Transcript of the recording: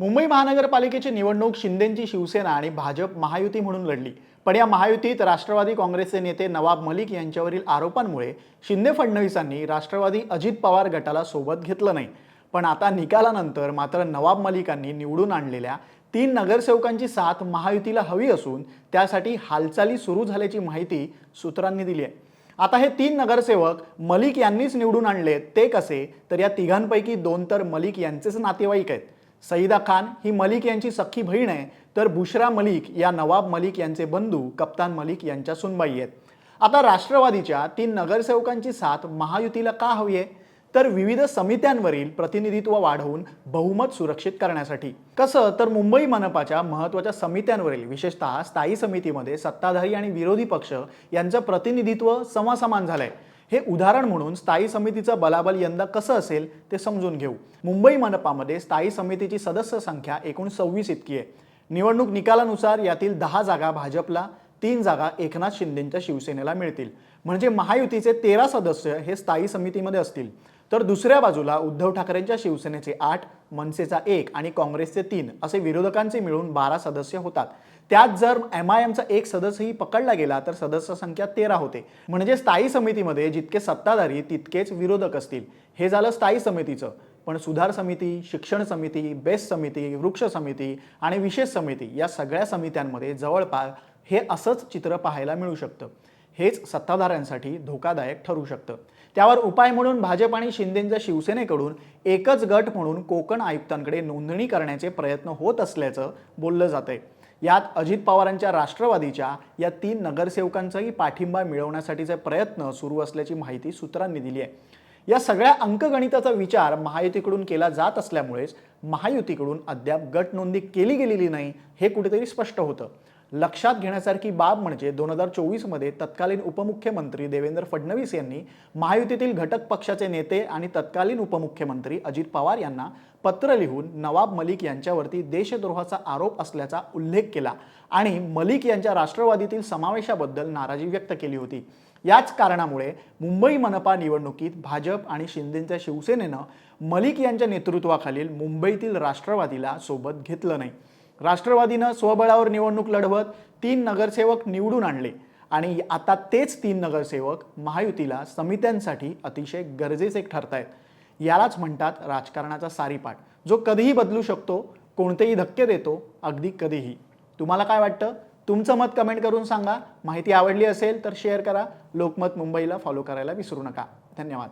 मुंबई महानगरपालिकेची निवडणूक शिंदेंची शिवसेना आणि भाजप महायुती म्हणून लढली. पण या महायुतीत राष्ट्रवादी काँग्रेसचे नेते नवाब मलिक यांच्यावरील आरोपांमुळे शिंदे फडणवीसांनी राष्ट्रवादी अजित पवार गटाला सोबत घेतलं नाही. पण आता निकालानंतर मात्र नवाब मलिकांनी निवडून आणलेल्या तीन नगरसेवकांची साथ महायुतीला हवी असून त्यासाठी हालचाली सुरू झाल्याची माहिती सूत्रांनी दिली आहे. आता हे तीन नगरसेवक मलिक यांनीच निवडून आणले ते कसे? तर या तिघांपैकी दोन तर मलिक यांचेच नातेवाईक आहेत. सईदा खान ही मलिक यांची सख्खी बहीण आहे. तर बुशरा मलिक या नवाब मलिक यांचे बंधू कप्तान मलिक यांच्या सुनबाई आहेत. आता राष्ट्रवादीच्या तीन नगरसेवकांची साथ महायुतीला का हवी आहे? तर विविध समित्यांवरील प्रतिनिधित्व वाढवून बहुमत सुरक्षित करण्यासाठी. कसं? तर मुंबई मनपाच्या महत्त्वाच्या समित्यांवरील विशेषतः स्थायी समितीमध्ये सत्ताधारी आणि विरोधी पक्ष यांचं प्रतिनिधित्व समसमान झालंय. हे उदाहरण म्हणून स्थायी समितीचं बलाबल यंदा कसं असेल ते समजून घेऊ. मुंबई मनपामध्ये स्थायी समितीची सदस्य संख्या एकूण सव्वीस इतकी आहे. निवडणूक निकालानुसार यातील दहा जागा भाजपला तीन जागा एकनाथ शिंदेंच्या शिवसेनेला मिळतील. म्हणजे महायुतीचे तेरा सदस्य हे स्थायी समितीमध्ये असतील. तर दुसऱ्या बाजूला उद्धव ठाकरेंच्या शिवसेनेचे आठ मनसेचा एक आणि काँग्रेसचे तीन असे विरोधकांचे मिळून बारा सदस्य होतात. त्यात जर एम आय एमचा एक सदस्यही पकडला गेला तर सदस्य संख्या तेरा होते. म्हणजे स्थायी समितीमध्ये जितके सत्ताधारी तितकेच विरोधक असतील. हे झालं स्थायी समितीचं. पण सुधार समिती शिक्षण समिती बेस्ट समिती वृक्ष समिती आणि विशेष समिती या सगळ्या समित्यांमध्ये जवळपास हे असंच चित्र पाहायला मिळू शकतं. हेच सत्ताधाऱ्यांसाठी धोकादायक ठरू शकतं. त्यावर उपाय म्हणून भाजप आणि शिंदेंच्या शिवसेनेकडून एकच गट म्हणून कोकण आयुक्तांकडे नोंदणी करण्याचे प्रयत्न होत असल्याचं बोललं जातंय. यात अजित पवारांच्या राष्ट्रवादीच्या या तीन नगरसेवकांचाही पाठिंबा मिळवण्यासाठीचे प्रयत्न सुरू असल्याची माहिती सूत्रांनी दिली आहे. या सगळ्या अंकगणिताचा विचार महायुतीकडून केला जात असल्यामुळेच महायुतीकडून अद्याप गट नोंदी केली गेलेली नाही हे कुठेतरी स्पष्ट होतं. लक्षात घेण्यासारखी बाब म्हणजे दोन हजार चोवीसमध्ये तत्कालीन उपमुख्यमंत्री देवेंद्र फडणवीस यांनी महायुतीतील घटक पक्षाचे नेते आणि तत्कालीन उपमुख्यमंत्री अजित पवार यांना पत्र लिहून नवाब मलिक यांच्यावरती देशद्रोहाचा आरोप असल्याचा उल्लेख केला आणि मलिक यांच्या राष्ट्रवादीतील समावेशाबद्दल नाराजी व्यक्त केली होती. याच कारणामुळे मुंबई मनपा निवडणुकीत भाजप आणि शिंदेच्या शिवसेनेनं मलिक यांच्या नेतृत्वाखालील मुंबईतील राष्ट्रवादीला सोबत घेतलं नाही. राष्ट्रवादीनं स्वबळावर निवडणूक लढवत तीन नगरसेवक निवडून आणले. आणि आता तेच तीन नगरसेवक महायुतीला समित्यांसाठी अतिशय गरजेचे ठरतायत. यालाच म्हणतात राजकारणाचा सारीपाठ जो कधीही बदलू शकतो कोणतेही धक्के देतो अगदी कधीही. तुम्हाला काय वाटतं? तुमचं मत कमेंट करून सांगा. माहिती आवडली असेल तर शेअर करा. लोकमत मुंबईला फॉलो करायला विसरू नका. धन्यवाद.